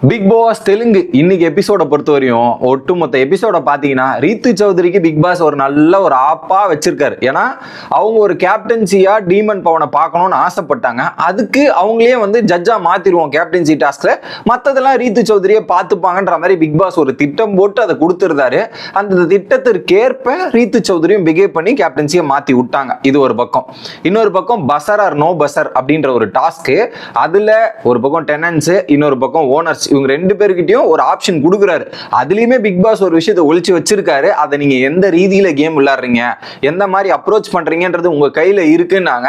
Big Boss Telugu. இன்னைக்கு எபிசோட பொறுத்த வரையும் ஒட்டுமொத்த எபிசோட பார்த்தீங்கன்னா ரீத்து சௌத்ரிக்கு பிக் பாஸ் ஒரு நல்ல ஒரு ஆப்பா வச்சிருக்காரு. ஏன்னா அவங்க ஒரு கேப்டன்சியா டீமன் பவனை பார்க்கணும்னு ஆசைப்பட்டாங்க. அதுக்கு அவங்களே வந்து ஜட்ஜா மாத்திருவோம் கேப்டன்சி டாஸ்க்ல மத்ததெல்லாம் ரீத்து சௌத்ரியை பார்த்துப்பாங்கன்ற மாதிரி பிக் பாஸ் ஒரு திட்டம் போட்டு அதை கொடுத்துருந்தாரு. அந்த திட்டத்திற்கேற்ப ரீத்து சௌத்ரியும் பிகேவ் பண்ணி கேப்டன்சியை மாத்தி விட்டாங்க. இது ஒரு பக்கம். இன்னொரு பக்கம் பசர் ஆர் நோ பசர் அப்படின்ற ஒரு டாஸ்க்கு அதுல ஒரு பக்கம் டெனன்ஸ் இன்னொரு பக்கம் ஓனர்ஸ் இவங்க ரெண்டு பேர்கிட்டயும் ஒரு ஆப்ஷன் கொடுக்குறாரு. அதுலயுமே பிக் பாஸ் ஒரு விஷயத்த ஒழிச்சு வச்சிருக்காரு. அதை நீங்க எந்த ரீதியில கேம் விளாட்றீங்க எந்த மாதிரி அப்ரோச் பண்றீங்கன்றது உங்க கையில இருக்குன்னாங்க.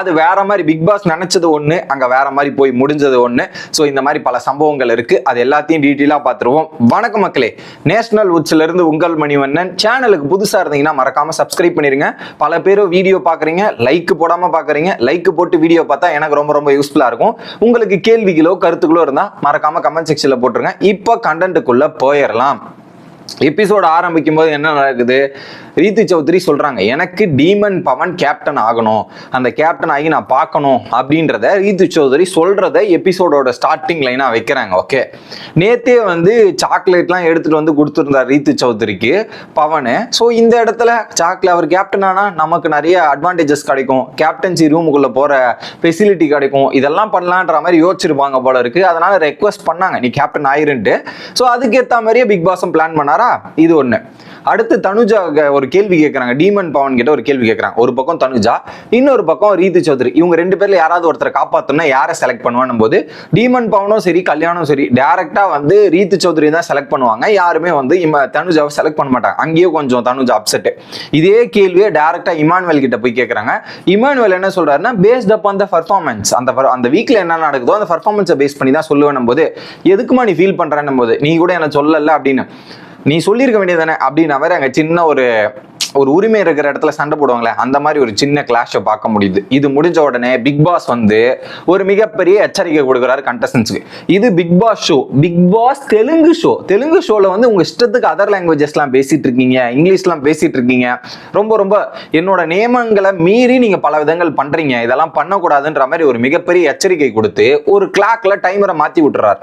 அது வேற மாதிரி பிக் பாஸ் நினைச்சது ஒண்ணு அங்க வேற மாதிரி போய் முடிஞ்சது ஒண்ணு. ஸோ இந்த மாதிரி பல சம்பவங்கள் இருக்கு. அது எல்லாத்தையும் டீட்டெயிலா பார்த்துருவோம் வணக்கம் மக்களே. நேஷனல் உட்ஸ்ல இருந்து உங்கள் மணிவண்ணன். சேனலுக்கு புதுசா இருந்தீங்கன்னா மறக்காம சப்ஸ்கிரைப் பண்ணிருங்க. பல பேரும் வீடியோ பாக்குறீங்க லைக் போடாம பாக்குறீங்க லைக் போட்டு வீடியோ பார்த்தா எனக்கு ரொம்ப ரொம்ப யூஸ்ஃபுல்லா இருக்கும். உங்களுக்கு கேள்விகளோ கருத்துக்களோ இருந்தா மறக்காம கமெண்ட் செக்ஷன்ல போட்டுருங்க. இப்போ கண்டென்ட்டுக்குள்ளே போயிடலாம் எபிசோட் ஆரம்பிக்கும் போது என்ன நடக்குது? ரீத்து சௌத்ரி சொல்றாங்க எனக்கு டீமன் பவன் கேப்டன் ஆகணும். அந்த கேப்டன் ஆகி நான் பார்க்கணும். அப்படின்றத ரீத்து சௌத்ரி சொல்றத எபிசோடோட ஸ்டார்டிங் லைனா வைக்கிறாங்க ஓகே நேத்தே வந்து சாக்லேட்லாம் எடுத்துட்டு வந்து கொடுத்துருந்தார் ரீத்து சௌத்ரிக்கு பவனு. ஸோ இந்த இடத்துல சாக்லேட் அவர் கேப்டன் ஆனா நமக்கு நிறைய அட்வான்டேஜஸ் கிடைக்கும். கேப்டன்சி ரூமுக்குள்ள போற ஃபெசிலிட்டி கிடைக்கும். இதெல்லாம் பண்ணலான்ற மாதிரி யோசிச்சிருப்பாங்க போல இருக்கு. அதனால ரெக்வஸ்ட் பண்ணாங்க நீ கேப்டன் ஆயிருன்ட்டு. ஸோ அதுக்கேற்ற மாதிரியே பிக் பாஸும் பிளான் பண்ணாரு. இது ஒண்ணு. அடுத்து தனுஜா ஒரு கேள்வி கேட்கறாங்க டீமன் பவன் கிட்ட ஒரு கேள்வி கேட்குறாங்க ஒரு பக்கம் தனுஜா இன்னொரு பக்கம் ரீதி சௌத்ரி. இவங்க ரெண்டு பேர்ல யாராவது ஒருத்தரை காப்பாத்தணும்னா யாரை செலக்ட் பண்ணுவான்னு போது டீமன் பவனும் சரி கல்யாணம் சரி டேரக்டா வந்து ரீதி சௌத்ரி தான் செலக்ட் பண்ணுவாங்க. யாருமே வந்து இம தனுஜாவை செலக்ட் பண்ண மாட்டாங்க. அங்கேயே கொஞ்சம் தனுஜா அப்செட் இதே கேள்வியை டேரக்டா இமானுவல் கிட்ட போய் கேட்குறாங்க இமானுவல் என்ன சொல்றாருன்னா பேஸ்ட் அப் அந்த பர்ஃபார்மன்ஸ் அந்த அந்த வீக்ல என்ன நடக்குதோ அந்த பர்ஃபார்மன்ஸை பேஸ் பண்ணி தான் சொல்லுவேன் போது எதுக்குமா நீ ஃபீல் பண்றேன்னும் போது நீ கூட என்ன சொல்லல அப்படின்னு. நீ சொல்லியிருக்க வேண்டியதானே அப்படின்னு மாதிரி அங்கே சின்ன ஒரு ஒரு உரிமை இருக்கிற இடத்துல சண்டை போடுவாங்களே அந்த மாதிரி ஒரு சின்ன கிளாஷை பார்க்க முடியுது. இது முடிஞ்ச உடனே பிக் பாஸ் வந்து ஒரு மிகப்பெரிய எச்சரிக்கை கொடுக்குறாரு கண்டஸ்டன்ஸுக்கு இது Bigg Boss show Bigg Boss Telugu show Telugu ஷோல வந்து உங்க இஷ்டத்துக்கு அதர் லாங்குவேஜஸ்லாம் பேசிட்டு இருக்கீங்க இங்கிலீஷ்லாம் பேசிட்டு இருக்கீங்க. ரொம்ப ரொம்ப என்னோட நியமங்களை மீறி நீங்க பல விதங்கள் பண்றீங்க. இதெல்லாம் பண்ணக்கூடாதுன்ற மாதிரி ஒரு மிகப்பெரிய எச்சரிக்கை கொடுத்து ஒரு கிளாக்ல டைமரை மாத்தி விட்டுறாரு.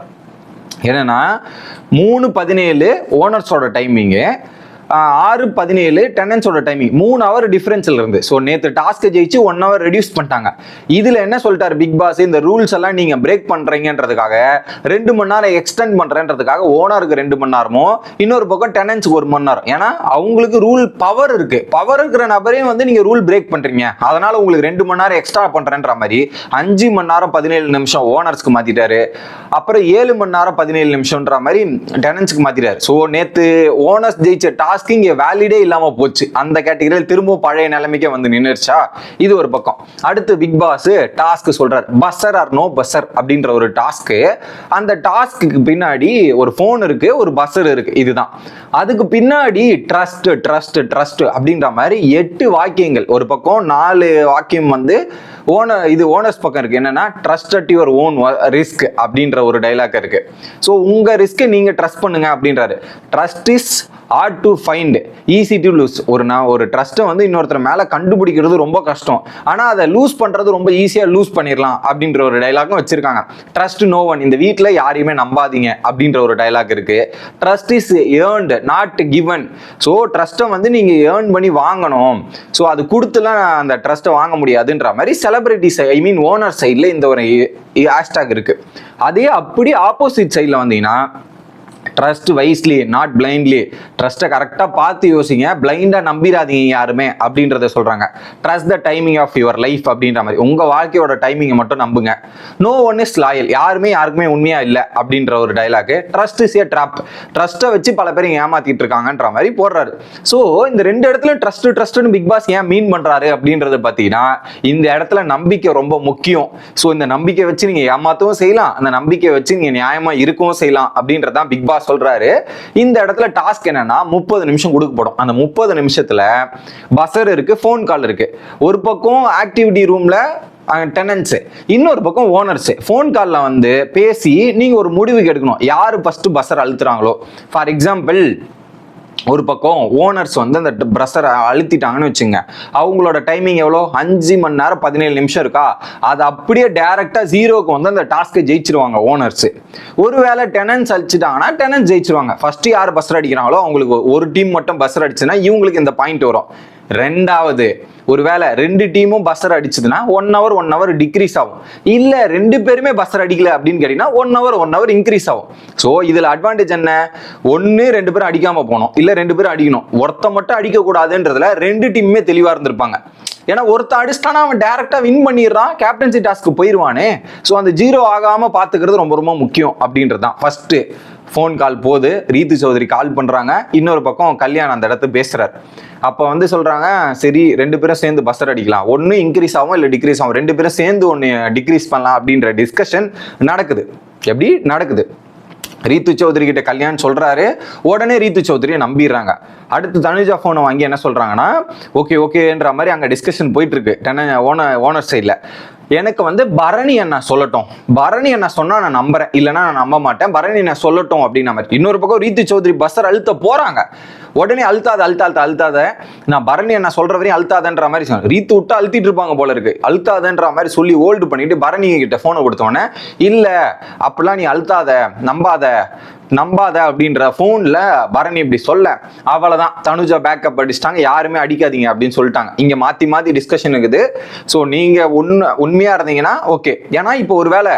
என்னன்னா மூணு பதினேழு ஓனர்ஸோட டைமிங்கு ஆறு பதினேழு டெனன்ஸோட டைமிங் மூணு ஹவர் டிஃபரன்ஸில் இருந்து. ஸோ நேற்று டாஸ்க்கை ஜெயிச்சு ஒன் ஹவர் ரெடியூஸ் பண்ணிட்டாங்க. இதில் என்ன சொல்லிட்டார் பிக் பாஸ் இந்த ரூல்ஸ் எல்லாம் நீங்கள் பிரேக் பண்ணுறீங்கன்றதுக்காக ரெண்டு மணி நேரம் எக்ஸ்டெண்ட் பண்ணுறேன்றதுக்காக ஓனருக்கு ரெண்டு மணி நேரமும் இன்னொரு பக்கம் டெனன்ஸுக்கு ஒரு மணி நேரம். ஏன்னா அவங்களுக்கு ரூல் பவர் இருக்கு. பவர் இருக்கிற நபரையும் வந்து நீங்கள் ரூல் பிரேக் பண்ணுறீங்க அதனால உங்களுக்கு ரெண்டு மணி நேரம் எக்ஸ்ட்ரா பண்ணுறேன்ற மாதிரி அஞ்சு மணி நேரம் பதினேழு நிமிஷம் ஓனர்ஸ்க்கு மாத்திட்டாரு. அப்புறம் ஏழு மணி நேரம் பதினேழு நிமிஷம்ன்ற மாதிரி டெனன்ஸுக்கு மாத்திட்டாரு. ஸோ நேற்று ஓனர்ஸ் ஜெயிச்ச டாஸ்க் இங்கே வேலிடே இல்லாமல் போச்சு. அந்த கேட்டகரியில் திரும்பவும் பழைய நிலைமைக்கே வந்து நின்றுச்சா இது ஒரு பக்கம். அடுத்து பிக் பாஸ் டாஸ்க் சொல்றார். பஸ்ஸர் ஆர் நோ பஸ்ஸர் அப்படின்ற ஒரு டாஸ்க்கு அந்த டாஸ்க்கு பின்னாடி ஒரு ஃபோன் இருக்கு ஒரு பஸ்ஸர் இருக்கு. இதுதான். அதுக்கு பின்னாடி ட்ரஸ்ட் ட்ரஸ்ட் ட்ரஸ்ட் அப்படின்ற மாதிரி எட்டு வாக்கியங்கள். ஒரு பக்கம் நாலு வாக்கியம் வந்து ஓனர் இது ஓனர்ஸ் பக்கம் இருக்கு. என்னன்னா trust at your own risk அப்படின்ற ஒரு டைலாக் இருக்கு. ஸோ உங்க ரிஸ்க்கை நீங்க ட்ரஸ்ட் பண்ணுங்க அப்படின்றாரு. Trust is hard to find easy to lose ஒரு நான் ஒரு ட்ரஸ்ட்டை வந்து இன்னொருத்தர் மேலே கண்டுபிடிக்கிறது ரொம்ப கஷ்டம். ஆனால் அதை லூஸ் பண்ணுறது ரொம்ப ஈஸியாக லூஸ் பண்ணிடலாம் அப்படின்ற ஒரு டைலாகும் வச்சுருக்காங்க. ட்ரஸ்ட் நோ ஒன் இந்த வீட்டில் யாரையுமே நம்பாதீங்க அப்படின்ற ஒரு டைலாக் இருக்குது trust is earned not given so ட்ரஸ்ட்டை வந்து நீங்கள் ஏர்ன் பண்ணி வாங்கணும். ஸோ அது கொடுத்துலாம் அந்த ட்ரஸ்ட்டை வாங்க முடியாதுன்ற மாதிரி செலிப்ரிட்டிஸ் ஐ மீன் ஓனர் சைடில் இந்த ஒரு ஹேஷ்டாக் இருக்குது அதே அப்படி ஆப்போசிட் சைடில் வந்தீங்கன்னா ட்ரஸ்ட் வைஸ்லி நாட் பிளைண்ட்லி ட்ரஸ்ட்டை கரெக்டாக பார்த்து யோசிங்க. பிளைண்டாக நம்பிடாதீங்க யாருமே அப்படின்றத சொல்கிறாங்க trust the timing of your life அப்படின்ற மாதிரி. உங்கள் வாழ்க்கையோட டைமிங்கை மட்டும் நம்புங்க. நோ ஒன் இஸ் லாயல் யாருமே யாருக்குமே உண்மையாக இல்லை அப்படின்ற ஒரு dialogue trust is a trap ட்ரஸ்ட்டை வச்சு பல பேர் ஏமாத்திட்டு இருக்காங்கன்ற மாதிரி போடுறாரு. ஸோ இந்த ரெண்டு இடத்துல ட்ரஸ்ட் ட்ரஸ்ட்னு பிக் பாஸ் ஏன் மீன் பண்ணுறாரு அப்படின்றத பார்த்தீங்கன்னா இந்த இடத்துல நம்பிக்கை ரொம்ப முக்கியம். ஸோ இந்த நம்பிக்கை வச்சு நீங்கள் ஏமாத்தவும் செய்யலாம். அந்த நம்பிக்கை வச்சு நீங்கள் நியாயமாக இருக்கவும் செய்யலாம் அப்படின்றதான் பிக் பாஸ் சொல்றாரு. இந்த இடத்துல டாஸ்க் என்னன்னா முப்பது நிமிஷம் கொடுக்கப்படும் அந்த முப்பது நிமிஷத்துல பஸ்ஸர் இருக்கு ஃபோன் கால் இருக்கு. ஒரு பக்கம் ஆக்டிவிட்டி ரூம்ல டெனன்ஸு இன்னொரு பக்கம் ஓனர்ஸு ஃபோன் காலில் வந்து பேசி நீங்கள் ஒரு முடிவுக்கு எடுக்கணும். யார் ஃபஸ்ட்டு பஸ்ஸர் அழுத்துறாங்களோ? ஃபார் எக்ஸாம்பிள் ஒரு பக்கம் ஓனர்ஸ் வந்து அந்த ப்ரெஷரை அழுத்திட்டாங்கன்னு வச்சுங்க. அவங்களோட டைமிங் எவ்வளோ? அஞ்சு மணி நேரம் பதினேழு நிமிஷம் இருக்கா? அது அப்படியே டேரெக்டாக ஜீரோக்கு வந்து அந்த டாஸ்க்கை ஜெயிச்சிருவாங்க ஓனர்ஸ் ஒருவேளை டெனன்ஸ் அழிச்சிட்டாங்கன்னா டெனன்ஸ் ஜெயிச்சிருவாங்க. ஃபஸ்ட்டு யார் பஸ்ஸர் அடிக்கிறாங்களோ அவங்களுக்கு ஒரு டீம் மட்டும் பஸ்ஸர் அடிச்சுன்னா இவங்களுக்கு இந்த பாயிண்ட் வரும். ரெண்டாவது ஒருவேளை ரெண்டு டீமும் buzzer அடிச்சதுன்னா one hour one hour decrease ஆகும். இல்ல ரெண்டு பேருமே பஸ்ஸர் அடிக்கல அப்படின்னு கேட்டீங்கன்னா one hour one hour increase ஆகும். ஸோ இதுல அட்வான்டேஜ் என்ன? ஒன்னு ரெண்டு பேரும் அடிக்காம போகணும். இல்ல ரெண்டு பேரும் அடிக்கணும். ஒருத்த மட்டும் அடிக்க கூடாதுன்றதுல ரெண்டு டீமுமே தெளிவா இருந்திருப்பாங்க. ஏன்னா ஒருத்த அடிச்சிட்டானா அவன் டேரக்டா வின் பண்ணிடுறான். கேப்டன்சி டாஸ்க்கு போயிடுவானே ஸோ அந்த ஜீரோ ஆகாம பாத்துக்கிறது ரொம்ப ரொம்ப முக்கியம் அப்படின்றது தான் ஃபர்ஸ்ட் ஃபோன் கால் போது ரீத்து சௌதரி கால் பண்ணுறாங்க இன்னொரு பக்கம் கல்யாணம் அந்த இடத்து பேசுகிறார் அப்போ வந்து சொல்கிறாங்க சரி ரெண்டு பேரும் சேர்ந்து பஸ்ஸர் அடிக்கலாம். ஒன்று இன்க்ரீஸ் ஆகும் இல்லை டிக்ரீஸ் ஆகும். ரெண்டு பேரும் சேர்ந்து ஒன்று டிக்ரீஸ் பண்ணலாம் அப்படின்ற டிஸ்கஷன் நடக்குது. எப்படி? நடக்குது. ரீத்து சௌத்ரி கிட்ட கல்யாணம் சொல்றாரு. உடனே ரீத்து சௌத்ரியை நம்பிடுறாங்க. அடுத்து தனுஜா ஃபோனை வாங்கி என்ன சொல்றாங்கன்னா ஓகே ஓகேன்ற மாதிரி அங்கே டிஸ்கஷன் போயிட்டு இருக்கு. டென ஓனர் ஓனர் சைடில் எனக்கு வந்து பரணி என்ன சொல்லட்டும். பரணி என்ன சொன்னா நான் நம்புறேன். இல்லைன்னா நான் நம்ப மாட்டேன். பரணி என்ன சொல்லட்டும் அப்படின்னு மாதிரி இன்னொரு பக்கம் ரீத்து சௌத்ரி பஸ்ஸர் அழுத்த போறாங்க. உடனே அழுத்தாத அழுத்தாத அழுத்தாத. நான் பரணி என்ன சொல்ற வரையும் அழுத்தாதன்ற மாதிரி சொன்னேன் ரீத்து விட்டு அழுத்திட்டு இருப்பாங்க போல இருக்கு. அழுத்தாதன்ற மாதிரி சொல்லி ஹோல்டு பண்ணிட்டு பரணி கிட்ட போனை கொடுத்தோன்னே இல்ல அப்படிலாம் நீ அழுத்தாத நம்பாத நம்பாத அப்படின்ற ஃபோனில் பரணி இப்படி சொல்ல அவ்வளோதான் தனுஜா பேக்கப் அடிச்சிட்டாங்க. யாருமே அடிக்காதீங்க அப்படின்னு சொல்லிட்டாங்க. இங்கே மாற்றி மாற்றி டிஸ்கஷன் இருக்குது. ஸோ நீங்கள் உண்மை உண்மையாக இருந்தீங்கன்னா ஓகே ஏன்னா இப்போ ஒரு வேளை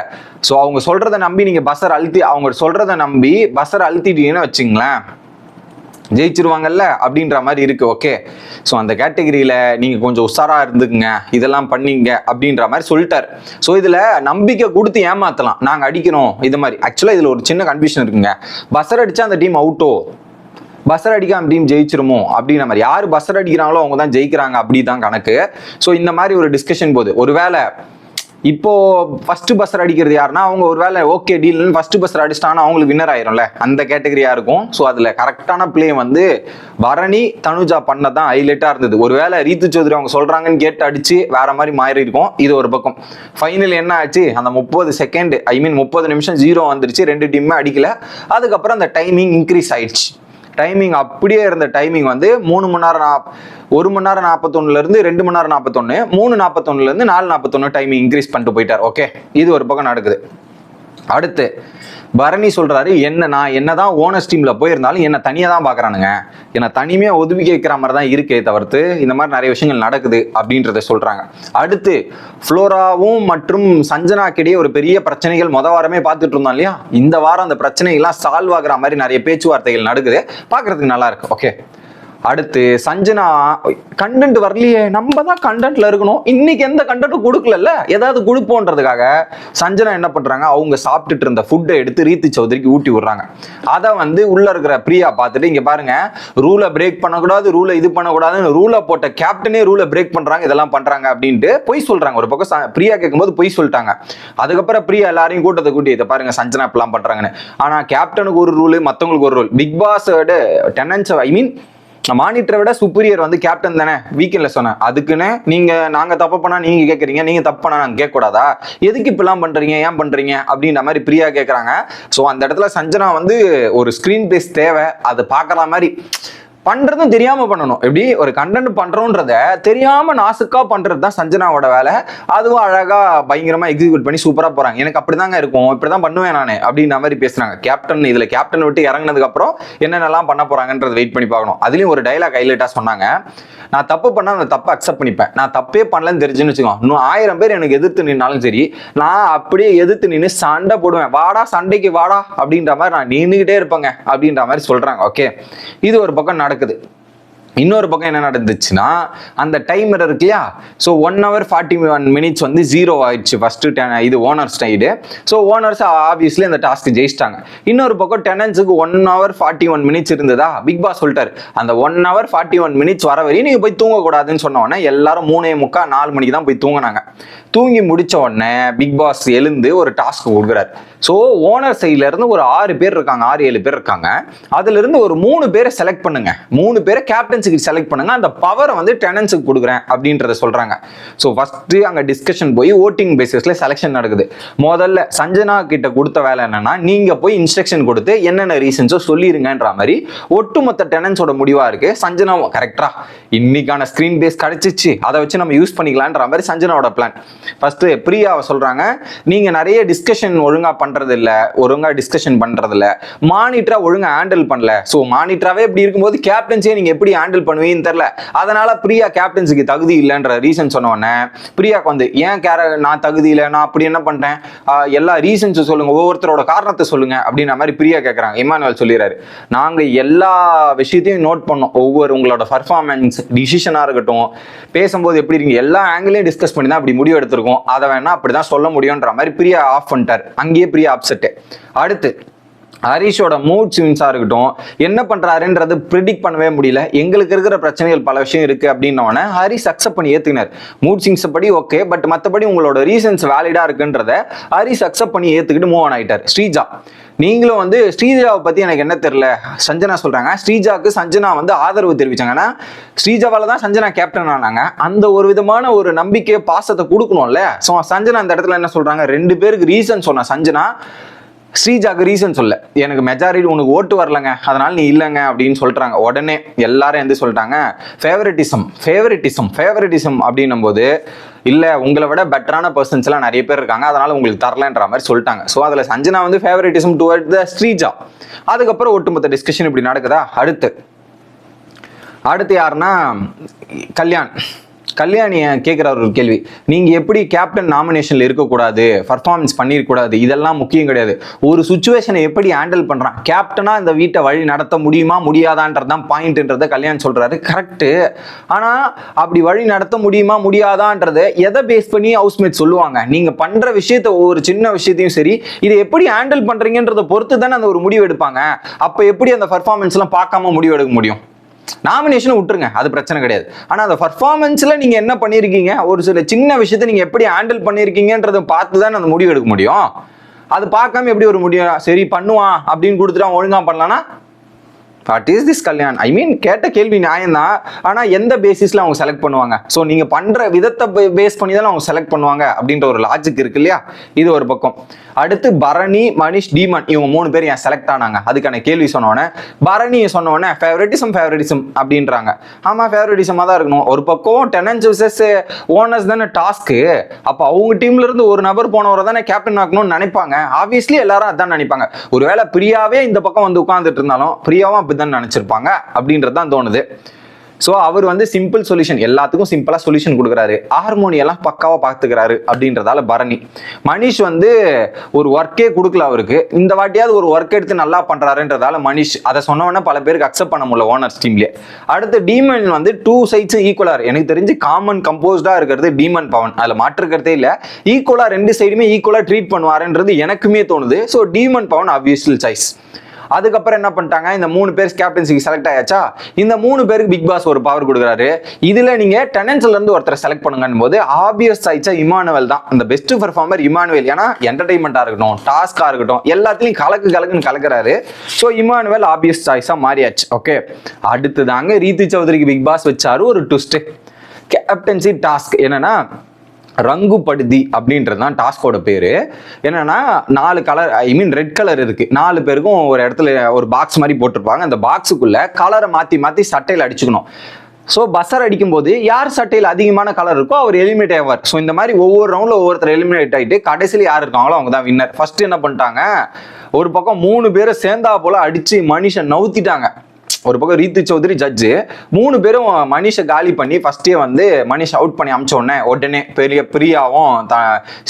ஸோ அவங்க சொல்கிறத நம்பி நீங்கள் பஸ்ஸர் அழுத்தி அவங்க சொல்கிறத நம்பி பஸ்ஸர் அழுத்திட்டீங்கன்னு வச்சுங்களேன் ஜெயிச்சிருவாங்கல்ல அப்படின்ற மாதிரி இருக்கு ஓகே ஸோ அந்த கேட்டகிரியில் நீங்கள் கொஞ்சம் உஷாரா இருந்துக்குங்க. இதெல்லாம் பண்ணீங்க அப்படின்ற மாதிரி சொல்லிட்டார். ஸோ இதில் நம்பிக்கை கொடுத்து ஏமாத்தலாம். நாங்கள் அடிக்கிறோம் இது மாதிரி. ஆக்சுவலாக இதில் ஒரு சின்ன கன்ஃபியூஷன் இருக்குங்க. பஸ்ஸர் அடிச்சா அந்த டீம் அவுட்டோ பஸ்ஸர் அடிக்காம டீம் ஜெயிச்சிருமோ? அப்படின்ற மாதிரி. யார் பஸ்ஸர் அடிக்கிறாங்களோ அவங்க தான் ஜெயிக்கிறாங்க. அப்படி தான் கணக்கு. ஸோ இந்த மாதிரி ஒரு டிஸ்கஷன் போகுது ஒருவேளை இப்போ ஃபர்ஸ்ட் பஸ்ஸர் அடிக்கிறது யாருன்னா அவங்க ஒரு வேலை ஓகே டீல்னு ஃபர்ஸ்ட் பஸ்ஸர் அடிச்சிட்டாங்கன்னா அவங்களுக்கு வின்னர் ஆயிரும்ல. அந்த கேட்டகரியா இருக்கும். ஸோ அதுல கரெக்டான ப்ளே வந்து பரணி தனுஜா பண்ணதான் ஹைலைட்டா இருந்தது. ஒருவேளை ரீத்து சௌத்ரி அவங்க சொல்றாங்கன்னு கேட்டு அடிச்சு வேற மாதிரி மாறி இருக்கும் இது ஒரு பக்கம். ஃபைனல் என்ன ஆச்சு? அந்த முப்பது செகண்ட் ஐ மீன் முப்பது நிமிஷம் ஜீரோ வந்துருச்சு. ரெண்டு டீமுமே அடிக்கல. அதுக்கப்புறம் அந்த டைமிங் இன்க்ரீஸ் ஆயிடுச்சு. டைமிங் அப்படியே இருந்த டைமிங் வந்து மூணு மணி நேரம் நாப் ஒரு மணி நேரம் நாற்பத்தொன்னுல இருந்து ரெண்டு மணி நேரம் நாற்பத்தொன்னு மூணு நாற்பத்தொன்னுல இருந்து நாலு நாற்பத்தொன்னு டைமிங் இன்க்ரீஸ் பண்ணிட்டு போயிட்டார். ஓகே இது ஒரு பக்கம் நடக்குது. அடுத்து பரணி சொல்கிறாரு என்ன நான் என்னதான் ஓனர்ஸ் டீமில் போயிருந்தாலும் என்னை தனியாக தான் பார்க்குறானுங்க என்னை தனிமையாக ஒதுவி கேட்கிற மாதிரி தான் இருக்கே தவிர்த்து இந்த மாதிரி நிறைய விஷயங்கள் நடக்குது அப்படின்றத சொல்கிறாங்க அடுத்து ஃப்ளோராவும் மற்றும் சஞ்சனாக்கிடையே ஒரு பெரிய பிரச்சனைகள் மொதல் வாரமே பார்த்துட்டு இருந்தோம் இல்லையா? இந்த வாரம் அந்த பிரச்சனைகள்லாம் சால்வ் ஆகிற மாதிரி நிறைய பேச்சுவார்த்தைகள் நடக்குது. பார்க்குறதுக்கு நல்லா இருக்கு. ஓகே அடுத்து சஞ்சனா கண்டென்ட் வரலையே. நம்ம தான் கண்டென்ட்ல இருக்கணும். இன்னைக்கு எந்த கண்டென்ட்டும் கொடுக்கலல்ல? ஏதாவது கொடுப்போன்றதுக்காக சஞ்சனா என்ன பண்றாங்க? அவங்க சாப்பிட்டுட்டு இருந்த ஃபுட்டை எடுத்து ரீத்து சௌதரிக்கு ஊட்டி விடுறாங்க. அதை வந்து உள்ள இருக்கிற பிரியா பார்த்துட்டு இங்க பாருங்க ரூலை பிரேக் பண்ணக்கூடாது ரூலை இது பண்ணக்கூடாதுன்னு ரூலை போட்ட கேப்டனே ரூலை பிரேக் பண்றாங்க இதெல்லாம் பண்றாங்க அப்படின்ட்டு பொய் சொல்றாங்க. ஒரு பக்கம் ச- பிரியா கேட்கும்போது பொய் சொல்லிட்டாங்க. அதுக்கப்புறம் பிரியா எல்லாரையும் கூட்டத்தை கூட்டி இதை பாருங்க சஞ்சனா இப்பெல்லாம் பண்றாங்கன்னு. ஆனா கேப்டனுக்கு ஒரு ரூல் மத்தவங்களுக்கு ஒரு ரூல் பிக் பாஸோட டெனன்ஸ் ஐ மீன் மானிட்டரை விட சுப்பீரியர் வந்து கேப்டன் தானே? வீக்கெண்ட்ல சொன்னேன். அதுக்குன்னு நீங்க நாங்க தப்பு பண்ணா நீங்க கேட்கறீங்க நீங்க தப்பு பண்ணா நாங்க கேட்க கூடாதா எதுக்கு இப்பெல்லாம் பண்றீங்க ஏன் பண்றீங்க? அப்படின்ற மாதிரி பிரியா கேட்கறாங்க ஸோ அந்த இடத்துல சஞ்சனா வந்து ஒரு ஸ்கிரீன் பேஸ் தேவை. அதை பார்க்குற மாதிரி பண்ணுறதும் தெரியாமல் பண்ணணும். எப்படி? ஒரு கண்டென்ட் பண்ணுறோன்றத தெரியாமல் நாசுக்காக பண்ணுறது தான் சஞ்சனாவோட வேலை. அதுவும் அழகா பயங்கரமாக எக்ஸிக்யூட் பண்ணி சூப்பராக போகிறாங்க எனக்கு அப்படி தாங்க இருக்கும். இப்படி தான் பண்ணுவேன் நான் அப்படின்ற மாதிரி பேசுகிறாங்க கேப்டன் இதில் கேப்டன் விட்டு இறங்கினதுக்கப்புறம் என்னென்னலாம் பண்ண போகிறாங்கன்றது வெயிட் பண்ணி பார்க்கணும். அதுலேயும் ஒரு டைலாக் ஹைலைட்டாக சொன்னாங்க. நான் தப்பு பண்ணா அந்த தப்பை அக்செப்ட் பண்ணிப்பேன். நான் தப்பே பண்ணலன்னு தெரிஞ்சுன்னு வச்சுக்கோ இன்னும் ஆயிரம் பேர் எனக்கு எதிர்த்து நின்னாலும் சரி நான் அப்படியே எதிர்த்து நின்று சண்டை போடுவேன். வாடா சண்டைக்கு வாடா அப்படின்ற மாதிரி நான் நின்றுக்கிட்டே இருப்பேங்க அப்படின்ற மாதிரி சொல்கிறாங்க ஓகே இது ஒரு பக்கம் நடக்குது. இன்னொரு பக்கம் என்ன நடந்துச்சுன்னா அந்த டைமர் இருக்கு இல்லையா? So one hour forty one minutes வந்து ஜீரோ ஆயிடுச்சு. ஃபர்ஸ்ட் இது owners side so owners obviously அந்த டாஸ்க் ஜெயிச்சிட்டாங்க. இன்னொரு பக்கம் டெனன்ஸுக்கு one hour forty one minutes இருந்ததா? பிக் பாஸ் சொல்லிட்டாரு. அந்த one hour forty one minutes வர வரையும் நீங்கள் போய் தூங்கக்கூடாதுன்னு சொன்ன உடனே எல்லாரும் மூணே முக்கா நாலு மணிக்கு தான் போய் தூங்கினாங்க. தூங்கி முடிச்ச உடனே பிக் பாஸ் எழுந்து ஒரு டாஸ்க் கொடுக்குறாரு. ஸோ ஓனர் சைட்ல இருந்து ஒரு ஆறு பேர் இருக்காங்க. ஆறு ஏழு பேர் இருக்காங்க. அதுல இருந்து ஒரு மூணு பேரை செலக்ட் பண்ணுங்க. மூணு பேரை கேப்டன் டெனன்ஸுக்கு செலக்ட் பண்ணுங்க அந்த பவரை வந்து டெனன்ஸுக்கு கொடுக்குறேன் அப்படின்றத சொல்றாங்க. ஸோ ஃபஸ்ட்டு அங்க டிஸ்கஷன் போய் ஓட்டிங் பேசிஸ்ல செலெக்ஷன் நடக்குது. முதல்ல சஞ்சனா கிட்ட கொடுத்த வேலை என்னன்னா நீங்க போய் இன்ஸ்ட்ரக்ஷன் கொடுத்து என்னென்ன ரீசன்ஸோ சொல்லிருங்கன்ற மாதிரி ஒட்டுமொத்த டெனன்ஸோட முடிவா இருக்கு. சஞ்சனா கரெக்டா இன்னைக்கான ஸ்கிரீன் பேஸ் கிடச்சிச்சு. அதை வச்சு நம்ம யூஸ் பண்ணிக்கலான்ற மாதிரி சஞ்சனாவோட பிளான் ஃபஸ்ட்டு பிரியாவை சொல்றாங்க நீங்க நிறைய டிஸ்கஷன் ஒழுங்கா பண்றது இல்ல ஒழுங்கா டிஸ்கஷன் பண்ணுறதில்ல மானிட்டராக மானிட்டரா ஒழுங்கா ஹேண்டில் பண்ணல. ஸோ மானிட்டராவே இப்படி இருக்கும்போது கேப்டன்ஸே நீங்க எப்படி ஹேண்டில் பண்ணுவீங்கன்னு தெரியல. அதனால பிரியா கேப்டன்சிக்கு தகுதி இல்லைன்ற ரீசன் சொன்ன உடனே பிரியாக்கு வந்து ஏன் கேர நான் தகுதி இல்லை நான் அப்படி என்ன பண்ணிட்டேன் எல்லா ரீசன்ஸ் சொல்லுங்க ஒவ்வொருத்தரோட காரணத்தை சொல்லுங்க அப்படின்ற மாதிரி பிரியா கேட்குறாங்க இமானுவல் சொல்லிடுறாரு நாங்கள் எல்லா விஷயத்தையும் நோட் பண்ணோம். ஒவ்வொரு உங்களோட பர்ஃபார்மன்ஸ் டிசிஷனாக இருக்கட்டும் பேசும்போது எப்படி இருக்கீங்க எல்லா ஆங்கிலையும் டிஸ்கஸ் பண்ணி தான் அப்படி முடிவு எடுத்திருக்கோம். அதை வேணா அப்படிதான் சொல்ல முடியுன்ற மாதிரி பிரியா ஆஃப் பண்ணிட்டார். அங்கேயே பிரியா அப்செட்டு அடுத்து ஹரிஷோட மூட் ஸ்விங்ஸாக இருக்கட்டும் என்ன பண்ணுறாருன்றது ப்ரிடிக்ட் பண்ணவே முடியல. எங்களுக்கு இருக்கிற பிரச்சனைகள் பல விஷயம் இருக்குது அப்படின்னோடனே ஹரிஷ் அக்செப்ட் பண்ணி ஏற்றுக்கினார் மூட் ஸ்விங்ஸ் படி ஓகே பட் மற்றபடி உங்களோட ரீசன்ஸ் வேலிடாக இருக்குன்றத ஹரி அக்செப்ட் பண்ணி ஏற்றுக்கிட்டு மூவ் ஆன் ஆகிட்டார் ஸ்ரீஜா நீங்களும் வந்து ஸ்ரீஜாவை பற்றி எனக்கு என்ன தெரில சஞ்சனா சொல்கிறாங்க ஸ்ரீஜாவுக்கு சஞ்சனா வந்து ஆதரவு தெரிவிச்சாங்க. ஏன்னா ஸ்ரீஜாவால் தான் சஞ்சனா கேப்டன் ஆனாங்க. அந்த ஒரு விதமான ஒரு நம்பிக்கை பாசத்தை கொடுக்கணும்ல. ஸோ சஞ்சனா அந்த இடத்துல என்ன சொல்கிறாங்க ரெண்டு பேருக்கு ரீசன் சொன்ன சஞ்சனா ஸ்ரீஜாக்கு ரீசன் சொல்ல. எனக்கு மெஜாரிட்டி உனக்கு ஓட்டு வரலங்க. அதனால நீ இல்லைங்க அப்படின்னு சொல்கிறாங்க உடனே எல்லாரும் எந்த சொல்லிட்டாங்க ஃபேவரட்டிசம் ஃபேவரட்டிசம் ஃபேவரட்டிசம் அப்படின்னும் போது இல்லை உங்களை விட பெட்டரான பர்சன்ஸ்லாம் நிறைய பேர் இருக்காங்க. அதனால உங்களுக்கு தரலன்ற மாதிரி சொல்லிட்டாங்க. ஸோ அதில் சஞ்சனா வந்து ஃபேவரட்டிசம் டுவர்ட் த ஸ்ரீஜா. அதுக்கப்புறம் ஒட்டுமொத்த டிஸ்கஷன் இப்படி நடக்குதா? அடுத்து. அடுத்து யாருன்னா கல்யாண். கல்யாணிய கேட்குறாரு ஒரு கேள்வி. நீங்கள் எப்படி கேப்டன் நாமினேஷனில் இருக்கக்கூடாது பர்ஃபார்மன்ஸ் பண்ணிருக்கூடாது இதெல்லாம் முக்கியம் கிடையாது. ஒரு சுச்சுவேஷனை எப்படி ஹேண்டில் பண்ணுறான் கேப்டனாக இந்த வீட்டை வழி நடத்த முடியுமா முடியாதான்றதான் பாயிண்ட்ன்றதை கல்யாணம் சொல்கிறாரு கரெக்டு ஆனால் அப்படி வழி நடத்த முடியுமா முடியாதான்றதை எதை பேஸ் பண்ணி ஹவுஸ்மேட் சொல்லுவாங்க? நீங்கள் பண்ணுற விஷயத்த ஒவ்வொரு சின்ன விஷயத்தையும் சரி இதை எப்படி ஹேண்டில் பண்ணுறீங்கன்றதை பொறுத்து தானே அந்த ஒரு முடிவு எடுப்பாங்க. அப்போ எப்படி அந்த பர்ஃபார்மன்ஸ்லாம் பார்க்காம முடிவு எடுக்க முடியும்? நாமினேஷன் விட்டுருங்க. அது பிரச்சனை கிடையாது. ஆனா அந்த பர்ஃபார்மன்ஸில் நீங்க என்ன பண்ணியிருக்கீங்க ஒரு சில சின்ன விஷயத்தை நீங்கள் எப்படி ஹேண்டில் பண்ணிருக்கீங்கன்றத பார்த்து தான் அந்த முடிவு எடுக்க முடியும். அது பார்க்காம எப்படி ஒரு முடியும் சரி பண்ணுவான் அப்படின்னு கொடுத்துட்டு அவன் ஒழுங்கா பண்ணலாம்னா what is this Kalyan I mean கேட்ட கேள்வி நியாயம்தான். ஆனால் எந்த பேசிஸில் அவங்க செலக்ட் பண்ணுவாங்க? ஸோ நீங்கள் பண்ணுற விதத்தை பேஸ் பண்ணி தான் அவங்க செலக்ட் பண்ணுவாங்க அப்படின்ற ஒரு லாஜிக் இருக்கு இல்லையா? இது ஒரு பக்கம். அடுத்து பரணி மணிஷ் டீமன் இவங்க மூணு பேர் ஏன் செலக்ட் ஆனாங்க? அதுக்கான கேள்வி சொன்னோன்னே பரணி சொன்னோடனே ஃபேவரட்டிசம் ஃபேவரட்டிசம் அப்படின்றாங்க. ஆமாம் ஃபேவரட்டிசமாக தான் இருக்கணும். ஒரு பக்கம் டெனன்ஸ் விசஸ் ஓனர்ஸ் தானே டாஸ்க்கு அப்போ அவங்க டீம்ல இருந்து ஒரு நபர் போனவரை தானே கேப்டன் ஆக்கணும்னு நினைப்பாங்க. ஆப்வியஸ்லி எல்லாரும் அதான் நினைப்பாங்க. ஒருவேளை பிரியாவே இந்த பக்கம் வந்து உட்காந்துட்டு இருந்தாலும் பிரியாவும் அப்படிதான் நினச்சிருப்பாங்க அப்படின்றது தான் தோணுது. ஸோ அவர் வந்து சிம்பிள் சொல்யூஷன் எல்லாத்துக்கும் சிம்பிளாக சொல்யூஷன் கொடுக்குறாரு. ஹார்மோனியெல்லாம் பக்காவாக பார்த்துக்கிறாரு அப்படின்றதால பரணி. மனிஷ் வந்து ஒரு ஒர்க்கே கொடுக்கல அவருக்கு. இந்த வாட்டியாவது ஒரு ஒர்க் எடுத்து நல்லா பண்ணுறாருன்றதால மனிஷ் அதை சொன்னவொடனே பல பேருக்கு அக்செப்ட் பண்ண முடியல ஓனர்ஸ் டீம்லேயே அடுத்து டீமன் வந்து டூ சைட்ஸும் ஈக்குவலாக எனக்கு தெரிஞ்சு காமன் கம்போஸ்டாக இருக்கிறது டீமன் பவன். அதில் மாற்றுக்கிறதே இல்லை. ஈக்குவலாக ரெண்டு சைடுமே ஈக்குவலாக ட்ரீட் பண்ணுவாருன்றது எனக்குமே தோணுது. So demon Pavan obviously choice அதுக்கப்புறம் என்ன பண்ணிட்டாங்க? இந்த மூணு பேர் கேப்டன்சிக்கு செலக்ட் ஆயாச்சா? இந்த மூணு பேருக்கு பிக் பாஸ் ஒரு பவர் கொடுக்குறாரு. இதுல நீங்க டெனன்ஸ்ல இருந்து ஒருத்தரை செலக்ட் பண்ணுங்கன்னு போது ஆபியஸ் ஆயிடுச்சா இமானுவல் தான். அந்த பெஸ்ட் பெர்ஃபார்மர் இமானுவல். ஏன்னா என்டர்டைன்மெண்டா இருக்கட்டும் டாஸ்கா இருக்கட்டும் எல்லாத்துலயும் கலக்கு கலக்குன்னு கலக்குறாரு. ஸோ இமானுவல் ஆபியஸ் சாய்ஸா மாறியாச்சு. ஓகே அடுத்து தாங்க ரீதி சௌத்ரிக்கு பிக் பாஸ் வச்சாரு ஒரு ட்விஸ்ட் கேப்டன்சி டாஸ்க் என்னன்னா ரங்குபடுதி அப்படின்றது தான் டாஸ்கோட பேர். என்னென்னா நாலு colour I mean red colour இருக்குது நாலு பேருக்கும் ஒரு இடத்துல ஒரு பாக்ஸ் மாதிரி போட்டிருப்பாங்க. அந்த பாக்ஸுக்குள்ளே கலரை மாற்றி மாற்றி சட்டையில் அடிச்சுக்கணும். ஸோ பஸ்ஸர் அடிக்கும்போது யார் சட்டையில் அதிகமான கலர் இருக்கோ அவர் எலிமினேட் ஆவார். ஸோ இந்த மாதிரி ஒவ்வொரு ரவுண்டில் ஒவ்வொருத்தர் எலிமினேட் ஆகிட்டு கடைசியில் யார் இருக்காங்களோ அவங்க தான் வின்னர் ஃபஸ்ட்டு என்ன பண்ணிட்டாங்க? ஒரு பக்கம் மூணு பேரை சேர்ந்தா போல் அடித்து மனுஷன் நவுத்திட்டாங்க. ஒரு பக்கம் ரீத்து சௌத்ரி ஜட்ஜு மூணு பேரும் மனிஷை காலி பண்ணி ஃபஸ்ட்டே வந்து மனிஷ் அவுட் பண்ணி அமிச்ச உடனே உடனே பெரிய பிரியாவும் த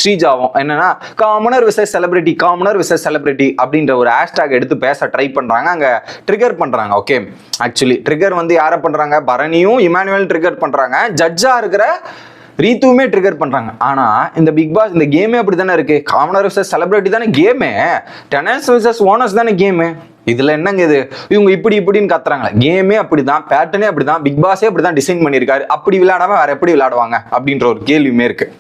ஸ்ரீஜாவும் என்னன்னா commoner versus celebrity commoner versus celebrity அப்படின்ற ஒரு ஹேஷ்டாக் எடுத்து பேச ட்ரை பண்ணுறாங்க அங்கே ட்ரிகர் பண்ணுறாங்க ஓகே ஆக்சுவலி ட்ரிகர் வந்து யாரை பண்ணுறாங்க பரணியும் இமானுவேல் ட்ரிகர் பண்ணுறாங்க ஜட்ஜாக இருக்கிற ரீத்துவுமே ட்ரிகர் பண்றாங்க. ஆனா இந்த பிக் பாஸ் இந்த கேமே அப்படி தானே இருக்கு? காமனர் விசஸ் செலிபிரிட்டி தானே கேமு டெனஸ் விசஸ் ஓனர்ஸ் தானே கேமு இதுல என்னங்க இது? இவங்க இப்படி இப்படின்னு கத்துறாங்க கேமே அப்படிதான் பேட்டர்னே அப்படிதான் பிக் பாஸே அப்படிதான் டிசைன் பண்ணியிருக்காரு. அப்படி விளையாடாம வேற எப்படி விளையாடுவாங்க? அப்படின்ற ஒரு கேள்வியுமே இருக்கு.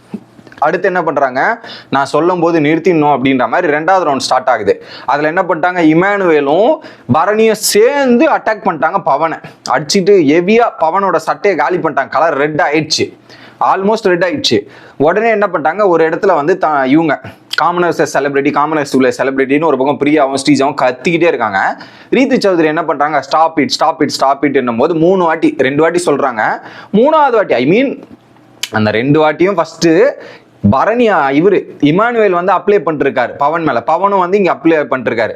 அடுத்து என்ன பண்றாங்க? நான் சொல்லும் போது நிறுத்திடணும் அப்படின்ற மாதிரி ரெண்டாவது ரவுண்ட் ஸ்டார்ட் ஆகுது. அதுல என்ன பண்ணிட்டாங்க? இமானுவேலும் பரணியும் சேர்ந்து அட்டாக் பண்ணிட்டாங்க பவனை. அடிச்சுட்டு ஹெவியா பவனோட சட்டையை காலி பண்ணிட்டாங்க. கலர் ரெட் ஆயிடுச்சு. ஆல்மோஸ்ட் ரெட் ஆயிடுச்சு. உடனே என்ன பண்ணிட்டாங்க? ஒரு இடத்துல வந்து த இவங்க காமனர்ஸ் செலிபிரிட்டி காமனர்ஸ் உள்ள செலிபிரிட்டின்னு ஒரு பக்கம் பிரியாவும் ஸ்ரீஜாவும் கத்திக்கிட்டே இருக்காங்க. ரீத்து சௌத்ரி என்ன பண்ணுறாங்க stop it stop it stop it போது மூணு வாட்டி ரெண்டு வாட்டி சொல்கிறாங்க மூணாவது வாட்டி ஐ மீன் அந்த ரெண்டு வாட்டியும் ஃபஸ்ட்டு பரணியா இவரு இமானுவேல் வந்து அப்ளை பண்ணிருக்காரு பவன் மேல. பவனும் வந்து இங்க அப்ளை பண்ணிருக்காரு.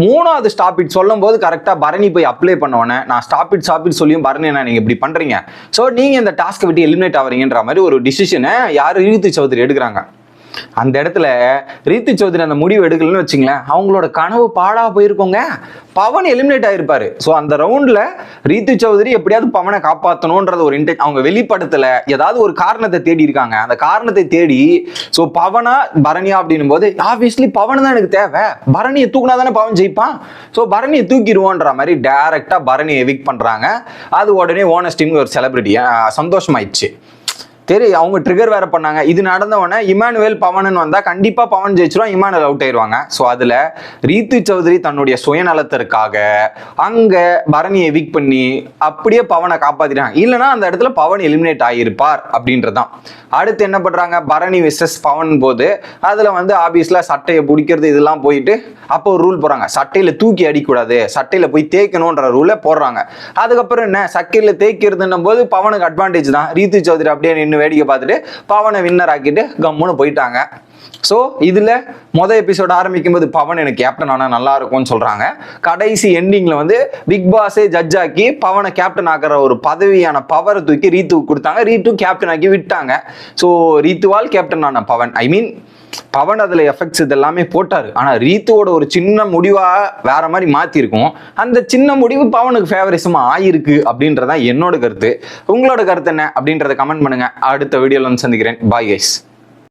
மூணாவது ஸ்டாப் இட் சொல்லும் போது கரெக்டா பரணி போய் அப்ளை பண்ண உடனே நான் ஸ்டாப் இட் ஸ்டாப் இட் சொல்லியும் பரணி என்ன நீங்க இப்படி பண்றீங்க? சோ நீங்க இந்த டாஸ்க்கை விட்டு எலிமினேட் ஆவறீங்கன்ற மாதிரி ஒரு டிசிஷனை யாரு இழுத்து சௌத்ரி எடுக்கிறாங்க? அந்த இடத்துல ரீத்து சௌத்ரி அந்த முடிவு எடுக்கலன்னு வச்சுங்களேன் அவங்களோட கனவு பாழா போயிருக்கோங்க. பவன் எலிமினேட் ஆயிருப்பாரு. ஸோ அந்த ரவுண்டில் ரீத்து சௌத்ரி எப்படியாவது பவனை காப்பாற்றணுன்றது ஒரு இன்டென் அவங்க வெளிப்படத்தில் ஏதாவது ஒரு காரணத்தை தேடி இருக்காங்க. அந்த காரணத்தை தேடி ஸோ பவனா பரணியா அப்படின்னும் போது ஆப்வியஸ்லி பவன் தான் எனக்கு தேவை. பரணியை தூக்குனா தானே பவன் ஜெயிப்பான். ஸோ பரணியை தூக்கிடுவோன்ற மாதிரி டேரெக்டாக பரணியை எவிக் பண்ணுறாங்க அது உடனே ஓனஸ்டின்னு ஒரு செலிபிரிட்டி சந்தோஷமாயிடுச்சு. சரி அவங்க ட்ரிகர் வேற பண்ணாங்க. இது நடந்த உடனே இமானுவேல் பவன் வந்தா கண்டிப்பா பவன் ஜெயிச்சிரும் இமானுவேல் அவுட் ஆயிடுவாங்க ஸோ அதுல ரீத்து சௌத்ரி தன்னுடைய சுயநலத்திற்காக அங்க பரணியை வீக் பண்ணி அப்படியே பவனை காப்பாத்திட்டாங்க. இல்லைன்னா அந்த இடத்துல பவன் எலிமினேட் ஆகியிருப்பார் அப்படின்றதான் அடுத்து என்ன பண்றாங்க? பரணி விசஸ் பவன் போது அதுல வந்து ஆபீஸ்ல சட்டையை பிடிக்கிறது இதெல்லாம் போயிட்டு அப்போ ஒரு ரூல் போடுறாங்க. சட்டையில தூக்கி அடிக்கூடாது சட்டையில போய் தேய்க்கணுன்ற ரூலை போடுறாங்க. அதுக்கப்புறம் என்ன? சக்கையில் தேய்க்கிறதுன்னும் போது பவனுக்கு அட்வான்டேஜ் தான். ரீத்து சௌத்ரி அப்படியே நின்று வேடிக்கை பார்த்துட்டு பவனை வின்னர் ஆக்கிட்டு கம்முன்னு போயிட்டாங்க. ஸோ இதில் மொதல் எபிசோட் ஆரம்பிக்கும் போது பவன் எனக்கு கேப்டன் ஆனால் நல்லா இருக்கும்னு சொல்கிறாங்க கடைசி எண்டிங்கில் வந்து பிக் பாஸே ஜட்ஜ் ஆக்கி பவனை கேப்டன் ஆக்குற ஒரு பதவியான பவரை தூக்கி ரீத்துக்கு கொடுத்தாங்க. ரீத்து கேப்டன் ஆக்கி விட்டாங்க. ஸோ ரீத்துவால் கேப்டன் ஆன பவன். ஐ மீன் பவன் அதில் எஃபெக்ட்ஸ் இதெல்லாமே போட்டார். ஆனால் ரீத்துவோட ஒரு சின்ன முடிவாக வேற மாதிரி மாற்றிருக்கும் அந்த சின்ன முடிவு பவனுக்கு ஃபேவரிசமாக ஆயிருக்கு அப்படின்றதான் என்னோட கருத்து. உங்களோட கருத்து என்ன அப்படின்றத கமெண்ட் பண்ணுங்க. அடுத்த வீடியோவில் வந்து சந்திக்கிறேன். Bye guys